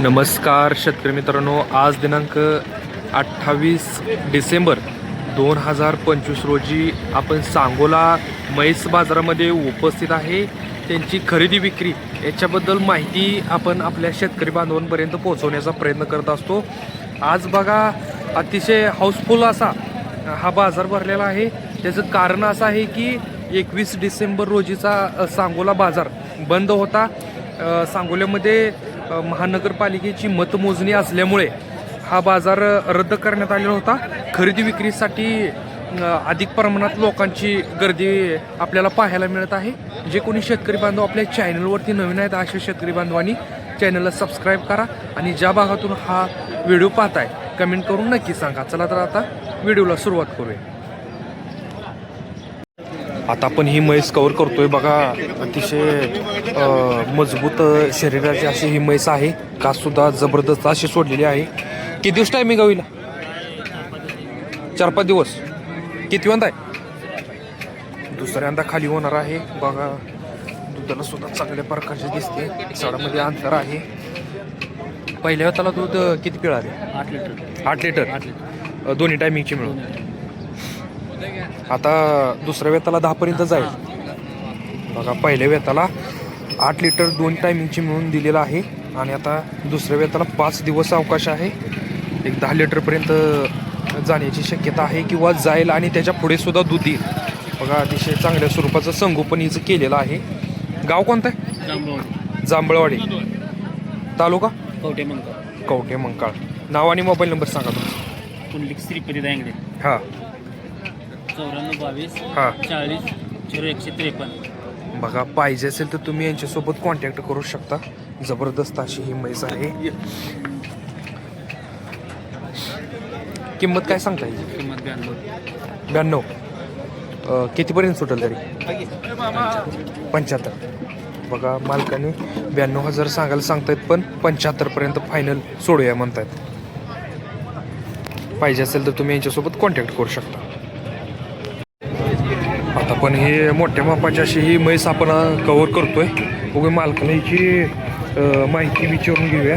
नमस्कार शेतकरी मित्रांनो आज दिनांक अठ्ठावीस डिसेंबर दोन हजार पंचवीस रोजी आपण सांगोला म्हैस बाजारामध्ये उपस्थित आहे. त्यांची खरेदी विक्री याच्याबद्दल माहिती आपण आपल्या शेतकरी बांधवांपर्यंत पोहोचवण्याचा प्रयत्न करत असतो. आज बघा अतिशय हाऊसफुल असा हा बाजार भरलेला आहे. त्याचं कारण असं आहे की एकवीस डिसेंबर रोजीचा सांगोला बाजार बंद होता. सांगोल्यामध्ये महानगरपालिकेची मतमोजणी असल्यामुळे हा बाजार रद्द करण्यात आलेला होता. खरेदी विक्रीसाठी अधिक प्रमाणात लोकांची गर्दी आपल्याला पाहायला मिळत आहे. जे कोणी शेतकरी बांधव आपल्या चॅनलवरती नवीन आहेत अशा शेतकरी बांधवांनी चॅनलला सबस्क्राईब करा आणि ज्या भागातून हा व्हिडिओ पाहताय कमेंट करून नक्की सांगा. चला तर आता व्हिडिओला सुरुवात करूया. आता आपण ही म्हैस कव्हर करतोय बघा. अतिशय मजबूत शरीराची अशी ही म्हैस आहे. कास सुद्धा जबरदस्त अशी सोडलेली आहे. किती दिवस टायमिंग होईल चार पाच दिवस. किती आहे? दुसऱ्यांदा खाली होणार आहे. बघा दुधाला सुद्धा चांगल्या प्रकारचे दिसते. सडामध्ये अंतर आहे. पहिल्या वेळेला दूध किती पिळाले आठ लिटर. आठ लिटर. दोन्ही टायमिंगची मिळून. आता दुसऱ्या वेताला दहापर्यंत जाईल. बघा पहिल्या वेताला आठ लिटर दोन टायमिंगची मिळून दिलेलं आहे. आणि आता दुसऱ्या वेताला पाच दिवस अवकाश आहे. एक दहा लिटरपर्यंत जाण्याची शक्यता आहे किंवा जाईल आणि त्याच्या पुढे सुद्धा दूध येईल. बघा अतिशय चांगल्या स्वरूपाचं संगोपन हिचं केलेलं आहे. गाव कोणतं आहे? जांभळवाडी. तालुका? कवटे मंका कवटे मंकाळ. नाव आणि मोबाईल नंबर सांगा तुमचा. पुंडलिक श्रीपती दांगडे हां. चौऱ्याण्णव बावीस हां. चाळीस झिरो एकशे त्रेपन्न. बघा पाहिजे असेल तर तुम्ही यांच्यासोबत कॉन्टॅक्ट करू शकता. जबरदस्त अशी ही म्हैस आहे. किंमत काय सांगता येईल किंमत ब्याण्णव. ब्याण्णव. अं, कितीपर्यंत सुटेल तरी? पंच्याहत्तर. बघा मालकाने ब्याण्णव हजार सांगायला सांगतायत पण पंच्याहत्तरपर्यंत फायनल सोडूया म्हणतायत. पाहिजे असेल तर तुम्ही यांच्यासोबत कॉन्टॅक्ट करू शकता. पण हे मोठ्या मापाची अशी ही म्हैस आपण कव्हर करतोय. बघू मालकाला याची अं, माहिती विचारून घेऊया.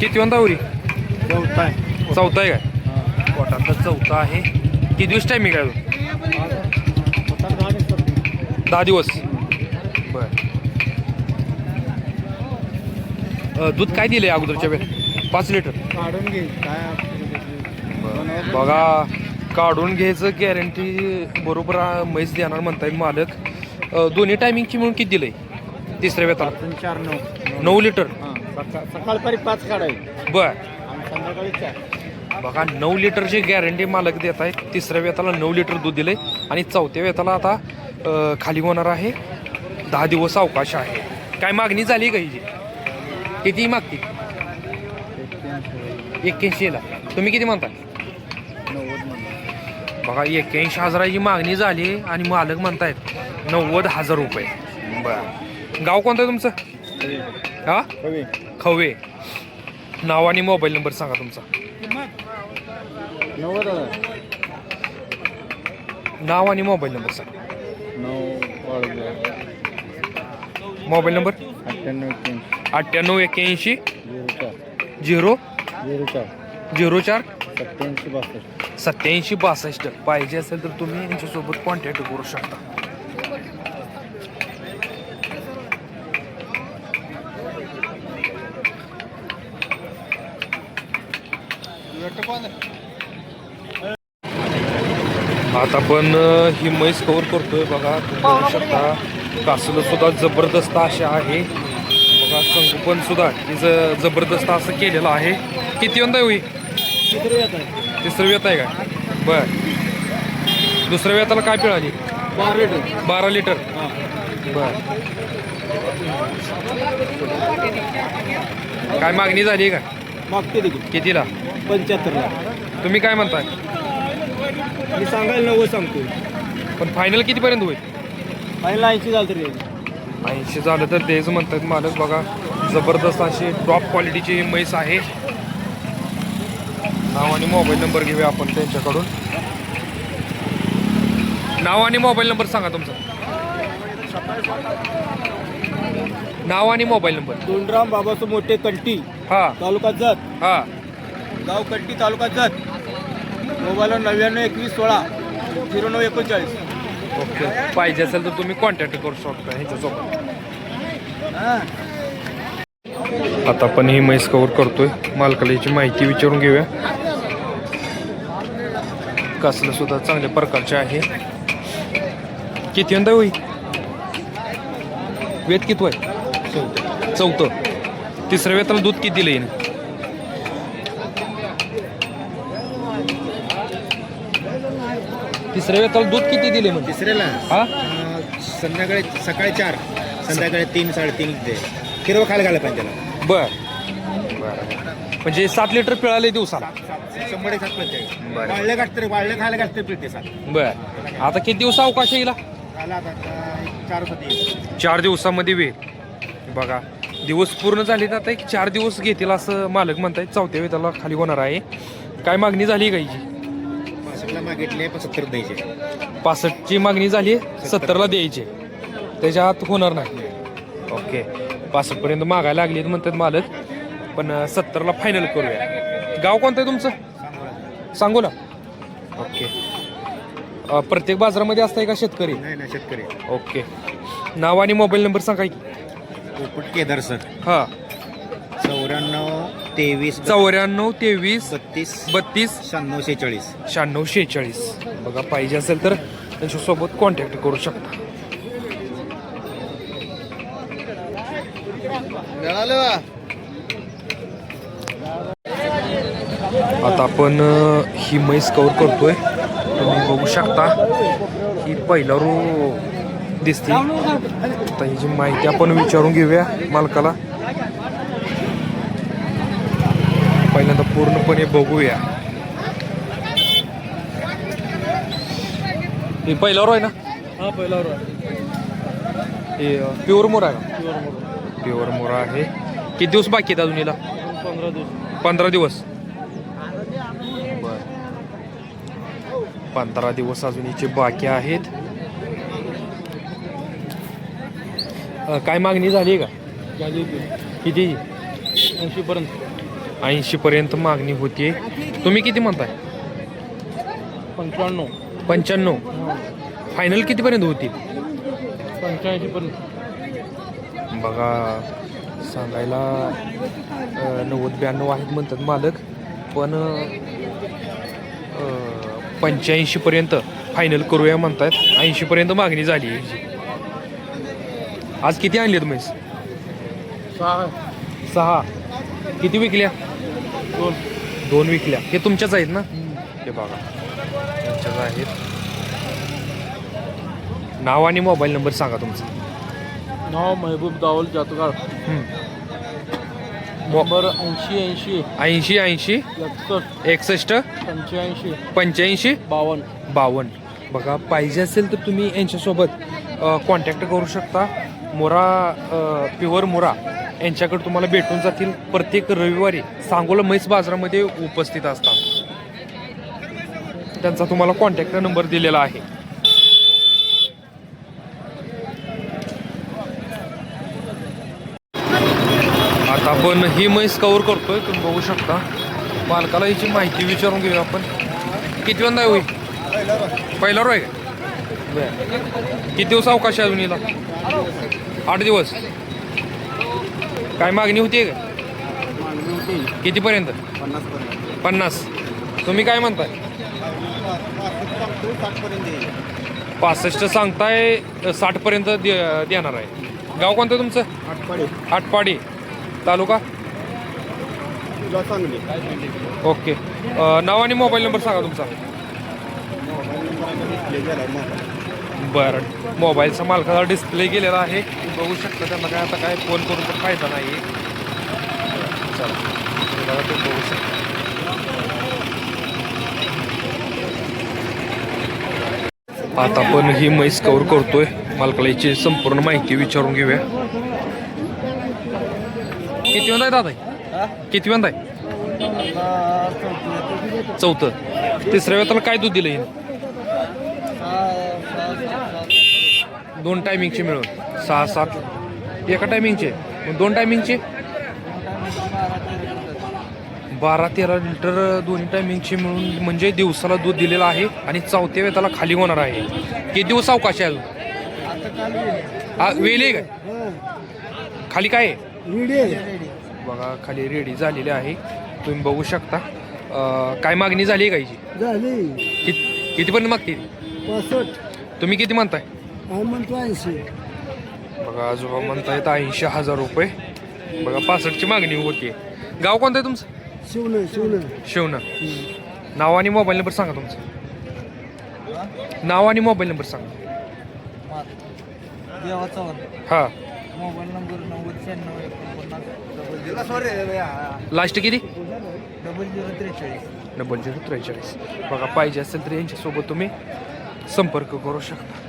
किती वंदा उरी? चौथा आहे. काय? पोटातला चौथा आहे. किती दिवस टायमिंग आहे? दहा दिवस. बर. दूध काय दिले अगोदरच्या वेळ पाच लिटर. काढून घे. काय बघा. काढून घ्यायचं गॅरंटी बरोबर म्हैस देणार म्हणताय मालक. दोन्ही टायमिंगची म्हणून किती दिलंय? तिसऱ्या वेताला. चार नऊ. नऊ लिटर सकाळपारी पाच काढायचे. बर. संध्याकाळी चार. बघा नऊ लिटरची गॅरंटी मालक देत आहे तिसऱ्या वेताला नऊ लिटर दूध दिलंय. आणि चौथ्या वेताला आता खाली होणार आहे. दहा दिवस अवकाश आहे. काय मागणी झाली का हिची? किती मागती एक्क्याऐंशीला तुम्ही किती म्हणता बघा एक्क्याऐंशी हजाराची मागणी झाली आणि मालक म्हणतायत नव्वद हजार रुपये. बर. गाव कोणतं आहे तुमचं? हा? खवे. नाव आणि मोबाईल नंबर सांगा तुमचा. नाव आणि मोबाईल नंबर सांगा. Mobile number? अठ्ठ्याण्णव एक्क्याऐंशी. झिरो? झिरो चार. झिरो चार? सत्याऐंशी बासष्ट. सत्याऐंशी बासष्ट. पाहिजे असेल तर तुम्ही यांच्यासोबत कॉन्टॅक्ट करू शकता. आता आपण अ, ही म्हैस कव्हर करतोय. बघा तुम्ही बघू शकता कासलं सुद्धा जबरदस्त असे आहे. बघा संगोपन सुद्धा तिचं जबरदस्त असं केलेलं आहे. किती येऊन होई? तिसरं वेत आहे. का? बर. दुसऱ्या वेताला काय पिळाली बारा लिटर. बारा लिटर. बर. काय मागणी झाली का? मागते देखील कितीला? पंच्याहत्तरला. तुम्ही काय म्हणताय? मी सांगायला नव्वद सांगतो पण फायनल कितीपर्यंत होईल? पहिला ऐंशी झालं तरी ऐंशी झालं तर तेच म्हणतात मालक. बघा जबरदस्त अशी टॉप क्वालिटीची म्हैस आहे. नाव आणि मोबाईल नंबर घेऊया आपण त्यांच्याकडून. नाव आणि मोबाईल नंबर सांगा तुमचा. नाव आणि मोबाईल नंबर. दोंडराम बाबासो मोठे कंटी हा. तालुका जत. हा. गाव कंटी तालुका जत. मोबाईल नव्याण्णव एकवीस सोळा झिरो नऊ एकोणचाळीस. ओके. पाहिजे असेल तर तुम्ही कॉन्टॅक्ट करू शकता ह्याच्यासोबत. आता आपण ही म्हैस कवर करतोय. मालकाला याची माहिती विचारून घेऊया. कसलं सुद्धा चांगल्या प्रकारचे आहे. किती यंदा होई? वेत किती आहे चौथं. तिसऱ्या वेताला दूध किती दिलं येईल तिसऱ्या वेताला दूध किती दिले म्हणजे तिसऱ्याला? हा? संध्याकाळी सकाळी चार. संध्याकाळी तीन साडेतीन ते हिरवं खायला घालायला पाहिजे त्याला. बर बर. म्हणजे सात लिटर पिळाले दिवसाला. शंभर एक सात पिळते. बरं. वाळले घातले वाळले खायला घातले पिळते सात. बर. आता किती दिवस अवकाश येईल खायला आता अं, चार होते चार दिवसामध्ये वेळ. बघा दिवस पूर्ण झाले तर आता एक चार दिवस घेतील असं मालक म्हणतायत. चौथ्या वेळेला खाली होणार आहे. काय मागणी झाली गाईची पासष्टला मागितले पण सत्तर द्यायचे पासष्टची मागणी झाली सत्तरला. द्यायची त्याच्या आत होणार नाही. ओके. पासष्टपर्यंत मागायला लागली म्हणतात मालक. पण सत्तरला फायनल करूया. गाव कोणतं आहे तुमचं? सांगू ना ओके प्रत्येक बाजारामध्ये असतंय का शेतकरी? नाही ना शेतकरी. ओके. नाव आणि मोबाईल नंबर सांगा की. पोपट केदार सर. हा. चौऱ्याण्णव तेवीस चौऱ्याण्णव तेवीस बत्तीस. बत्तीस. शहाण्णव शेहेचाळीस. शहाण्णव शेहेचाळीस. बघा पाहिजे असेल तर त्यांच्यासोबत कॉन्टॅक्ट करू शकता. आता आपण ही म्हैस कवर करतोय. तुम्ही बघू शकता ही पहिला रो दिसते. आता ही जी माहिती आपण विचारून घेऊया मालकाला. पहिल्यांदा पूर्णपणे बघूया. हे पहिला रो आहे ना? हा पहिला हे प्युअर मोरा आहे का? प्युअर मोरा. आहे. किती दिवस बाकी आहेत अजून हिला? पंधरा दिवस. पंधरा दिवस. पंधरा दिवस अजून हिचे बाकी आहेत. काय मागणी झाली आहे का. किती? ऐंशी पर्यंत. ऐंशी पर्यंत मागणी होतीये तुम्ही किती म्हणताय? पंच्याण्णव. पंच्याण्णव. फायनल कितीपर्यंत होती? पंच्याऐंशी पर्यंत. बघा सांगायला नव्वद ब्याण्णव आहेत म्हणतात मालक. पण पंच्याऐंशी पर्यंत फायनल करूया म्हणतात ऐंशी पर्यंत मागणी झाली. आज किती आणली म्हैस? सहा. सहा. किती विकल्या? दोन. दोन विकल्या. हे तुमच्याच आहेत ना? हे बघा. तुमच्याच आहेत. नाव आणि मोबाईल नंबर सांगा तुमचा. नाव महबूब दावल जातगाळ. नंबर ऐंशी ऐंशी. ऐंशी ऐंशी. एकसष्ट. एकसष्ट. पंच्याऐंशी. पंच्याऐंशी. बावन्न. बावन्न. बघा पाहिजे असेल तर तुम्ही यांच्यासोबत कॉन्टॅक्ट करू शकता. मोरा प्युअर मोरा. यांच्याकडे तुम्हाला भेटून जातील. प्रत्येक रविवारी सांगोला म्हैस बाजारामध्ये उपस्थित असतात. त्यांचा तुम्हाला कॉन्टॅक्ट नंबर दिलेला आहे. आता आपण ही म्हैस कवर करतोय तुम्ही बघू शकता. मालकाला याची माहिती विचारून घेऊया आपण. किती वंदा होईल पहिला रो आहे का बरं. किती दिवस अवकाश आहे अजून हिला? आठ दिवस. काय मागणी होती का? कितीपर्यंत पन्नास पर्यंत? पन्नास. तुम्ही काय म्हणताय? पासष्ट सांगताय साठपर्यंत दे- देणार आहे. गाव कोणतं तुमचं? आठपाडी आटपाडी. तालुका? ओके. अ, नाव आणि मोबाईल नंबर सांगा तुमचा. बरं. मोबाईलचा मालकाचा डिस्प्ले गेलेला आहे. बघू शकता त्यांना काय आता काय फोन करून तर फायदा नाही. चला. हे बघा तुम्ही बघू शकता. आता आपण ही म्हैस कवर करतोय. मालकाला याची संपूर्ण माहिती विचारून घेऊया. किती आहे दादा? किती आहे? चौथं. तिसऱ्या वेळेला काय दूध दिलं हिने? दोन टायमिंगचे मिळून सहा सात. एका टायमिंगचे मग दोन टायमिंगचे बारा तेरा लिटर दोन्ही टायमिंगचे मिळून म्हणजे दिवसाला दूध दिलेलं आहे आणि चौथ्या वेताला खाली होणार आहे. किती दिवस अवकाश आहे अजून? हा वेल आहे काय खाली काय आहे? बघा खाली रेडी झालेली आहे. तुम्ही बघू शकता. अं, काय मागणी झाली आहे झाली. कित कितीपर्यंत मागते? पासष्ट. तुम्ही किती म्हणताय? आम्ही म्हणतो ऐंशी. बघा आजोबा म्हणतायत ऐंशी हजार रुपये. बघा पासष्टची मागणी होती. गाव कोणतं आहे तुमचं? शिवलं शिवलं शिवना नाव आणि मोबाईल नंबर सांगा तुमचं. नाव आणि मोबाईल नंबर सांगा. देवाचा हां. मोबाईल नंबर नव्वद शहाण्णव एकोणपन्नास डबल लास्ट किती? डबल झिरो त्रेचाळीस. डबल झिरो त्रेचाळीस. बघा पाहिजे असेल तर यांच्यासोबत तुम्ही संपर्क करू शकता.